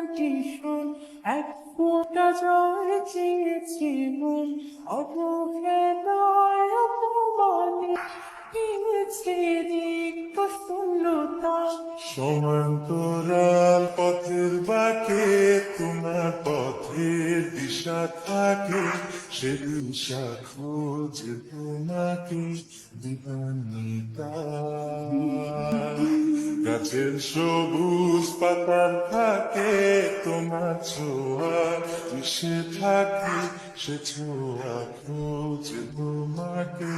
গানটি এক ফোঁটা জল চেয়েছি মন অপমানে কিনেছে শূন্যতা সমান্তরাল পথের বাকে, তোমার পথের দিশা থাকে সেদিন দিশা তোমাকে দিবানিতা। গাছের সবুজ পাতার থাকে তোমার ছোঁয়া মিশে থাকে সে ছোঁয়া খোঁজে তোমাকে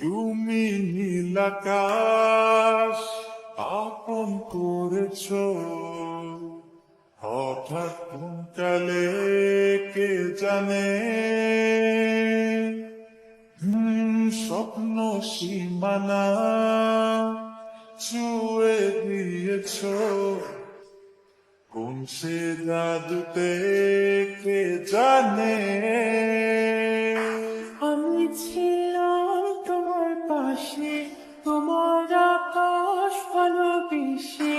তুমি নীল আকাশ আপন করেছ। হঠাৎ কালে কে জানে? স্বপ্ন সীমানা। ছুঁয়ে দিয়েছ। কোন সে জাদুতে কে জানে? আমি ছিলাম তোমার পাশে তোমার আকাশ ভালোবেসে,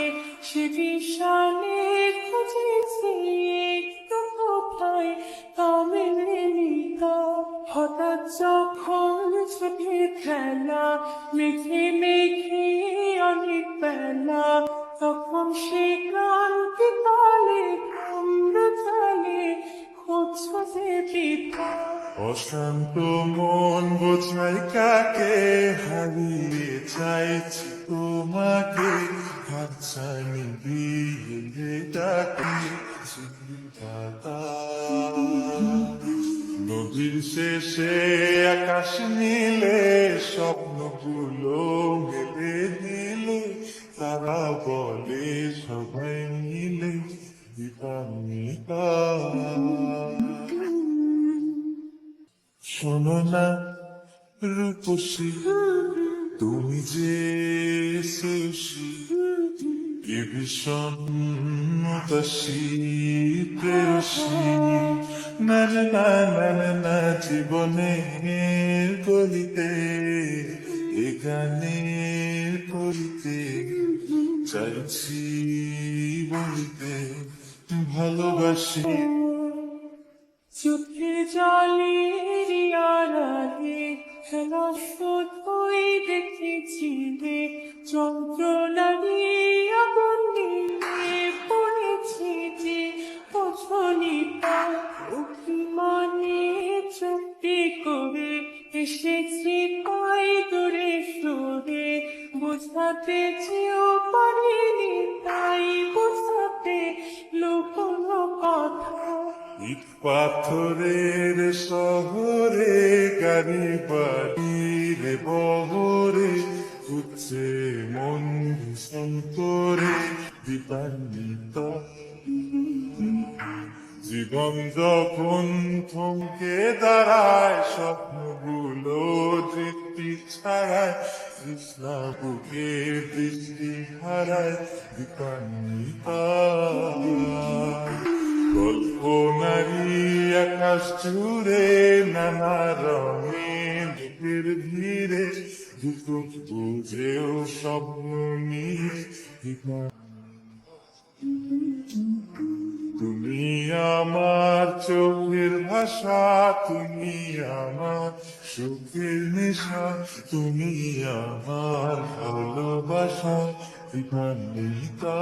সে বিশালে খুঁজেছি একটু কোথায় তখন সে ক্রান্তি কালে কুমড় চালে খুঁজছে পিতা অশান্ত মন বোঝাই কাকে, হারিয়ে চাইছি তোমাকে। হাতছানি দিয়ে ডাকি নদীর শেষে তারা বলে সবাই মিলে দীপান্বিতা শোনো না রূপসী তুমি যে সুশী কি ভীষণ উদাসী প্রেয়সী না না না না জীবনের গলিতে এ করিতে চাইছি বলিতে ভালোবাসি। চোখের জলের আড়ালে দেখেছি রে যন্ত্রণারি আগুন নিয়ে পড়েছি যে পছনি অভিমানে চুক্তি করে এসেছি কই দূরে সরে, বোঝাতে ইট পাথরের শহরে গাড়ি বাড়ি রে বহরে, উঠছে মন করে দীপান্বিত জীবন যখন থমকে দাঁড়ায়, স্বপ্নগুলো দৃষ্টি ছাড়ায় তৃষ্ণা বুকে দৃষ্টি হারায় দীপান্বিতা জুড়ে নানা রঙের বুকের ভিড়ে দুটো বুঝেও স্বপ্ন নিয়ে তুমি আমার চোখের ভাষা তুমি আমার সুখের নেশা তুমি আমার ভালোবাসা দীপান্বিতা